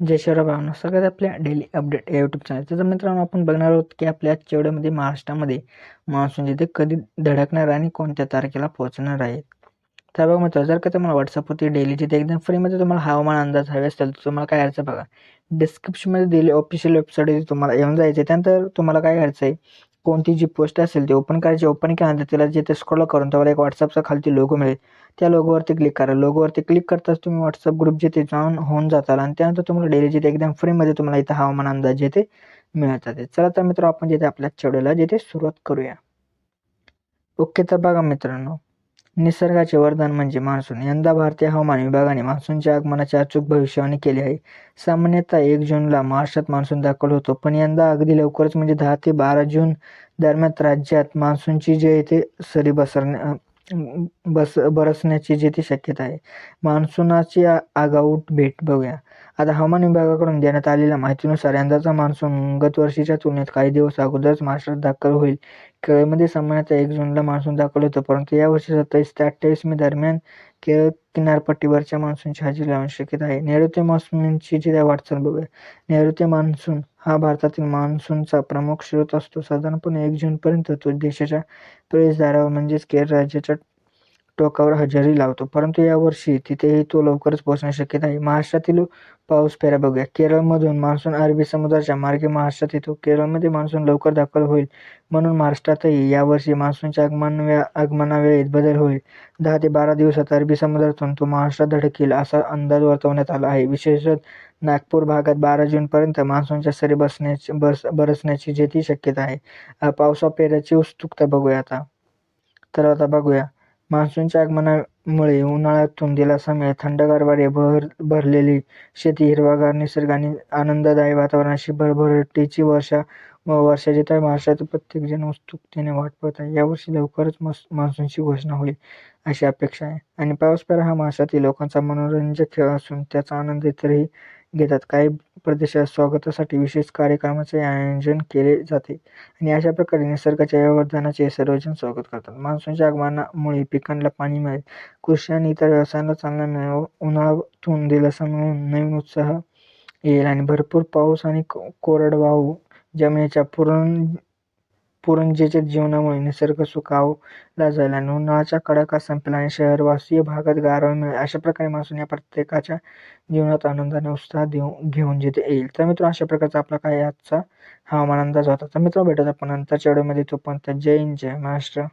जय शिवराय भावना आपल्या daily update या यूट्यूब चॅनल तर मित्रांनो आपण बघणार आहोत की आपल्या आजच्या महाराष्ट्रामध्ये मान्सून जिथे कधी धडकणार आणि कोणत्या तारखेला पोहोचणार आहे. तर बघा मित्र जर का तुम्हाला व्हॉट्सअपवरती डेली जिथे एकदम फ्रीमध्ये तुम्हाला हवामान अंदाज हवे असेल तर तुम्हाला काय करायचं बघा. डिस्क्रिप्शनमध्ये दिले ऑफिशियल वेबसाईट तुम्हाला येऊन जायचं त्यानंतर तुम्हाला काय करायचं आहे कोणती जी पोस्ट असेल ती ओपन करायची ओपन केल्यानंतर तिला जिथे स्क्रॉल करून तुम्हाला एक व्हॉट्सअपचा खालती लोगो मिळेल. त्या लोगोवरती क्लिक करा. लोगोवरती क्लिक करताच तुम्ही व्हॉट्सअप ग्रुप जिथे जॉईन होऊन जाताल आणि त्यानंतर तुम्हाला डेली जिथे एकदम फ्रीमध्ये तुम्हाला इथं हवामान अंदाज जिथे मिळतात. चला तर मित्र आपण जिथे आपल्या चढवला जिथे सुरुवात करूया. ओके तर बघा मित्रांनो निसर्गाचे वरदान म्हणजे मान्सून. यंदा भारतीय हवामान विभागाने मान्सूनच्या आगमनाची अचूक भविष्यवाणी केली आहे. सामान्यतः एक जूनला महाराष्ट्रात मान्सून दाखल होतो पण यंदा अगदी लवकरच म्हणजे दहा ते बारा जून दरम्यान राज्यात मान्सूनची जे येथे सरी बसरण्या बस बरसण्याची जी ती शक्यता आहे. मान्सूनाची आगाऊ भेट बघूया. आता हवामान विभागाकडून देण्यात आलेल्या माहितीनुसार यंदाचा मान्सून गतवर्षीच्या तुलनेत काही दिवस अगोदरच महाराष्ट्रात दाखल होईल. केरळमध्ये सामान्यतः एक जूनला मान्सून दाखल होतं परंतु यावर्षी सत्तावीस ते अठ्ठावीस मे दरम्यान केरळ किनारपट्टीवरच्या मान्सूनची हजेरी लावण्याची शक्यता आहे. नैऋत्य मान्सूनची जी वाटचाल बघूया. नैऋत्य मान्सून हा भारतातील मान्सूनचा प्रमुख स्रोत असतो. साधारणपणे एक जूनपर्यंत तो देशाच्या प्रवेशद्वारावर म्हणजेच केरळ राज्याच्या टोकावर हजेरी लावतो. परंतु यावर्षी तिथेही तो लवकरच पोहोचण्याची शक्यता आहे महाराष्ट्रातील पाऊस फेऱ्या बघूया. केरळमधून मान्सून अरबी समुद्राच्या मार्गे महाराष्ट्रात येतो. केरळमध्ये मान्सून लवकर दाखल होईल. म्हणून महाराष्ट्रातही यावर्षी मान्सूनच्या आगमन वे आगमनावेळेत बदल होईल. दहा ते बारा दिवसात अरबी समुद्रातून तो महाराष्ट्रात धडकेल असा अंदाज वर्तवण्यात आला आहे. विशेषतः नागपूर भागात बारा जूनपर्यंत मान्सूनच्या सरी बसण्याची बस बरसण्याची जे ती शक्यता आहे. पावसा पेऱ्याची उत्सुकता बघूया आता. तर आता बघूया. मान्सूनच्या आगमनामुळे उन्हाळ्यातून दिलासा मिळेल थंडगार वारे भर भरलेली शेती हिरवागार निसर्ग आणि आनंददायी वातावरणाशी भरभराटीची वर्षा वर्षाची तर महाराष्ट्रातील प्रत्येक जण उत्सुकतेने वाट पाहत आहे. यावर्षी लवकरच मस मान्सूनची घोषणा होईल अशी अपेक्षा आहे. आणि पाऊसपेरा हा महाराष्ट्रातील लोकांचा मनोरंजक खेळ असून त्याचा आनंद इतरही घेतात. काही प्रदेशात स्वागतासाठी विशेष कार्यक्रमाचे आयोजन केले जाते आणि अशा प्रकारे निसर्गाच्या व्यवधानाचे सर्वजण स्वागत करतात. मान्सूनच्या आगमनामुळे पिकांना पाणी मिळेल. कृषी आणि इतर व्यवसायांना चालना मिळेल उन्हाळ्यातून दिलासा मिळून नवीन उत्साह येईल आणि भरपूर पाऊस आणि कोरडवाहू जमिनीच्या पुरण पुरंजेच्या जीवनामुळे निसर्ग सुखावला झाला आणि उन्हाळ्याच्या कडाका संपला आणि शहरवासीय भागात गारवा मिळेल. अशा प्रकारे मान्सून या प्रत्येकाच्या जीवनात आनंदाने उत्साह देऊ घेऊन जिथे येईल. तर मित्र अशा प्रकारचा आपला काय आजचा हवामान अंदाज होता? तर मित्र भेटत आपण नंतरच्या वेळेमध्ये तो पण जय हिंद जय महाराष्ट्र.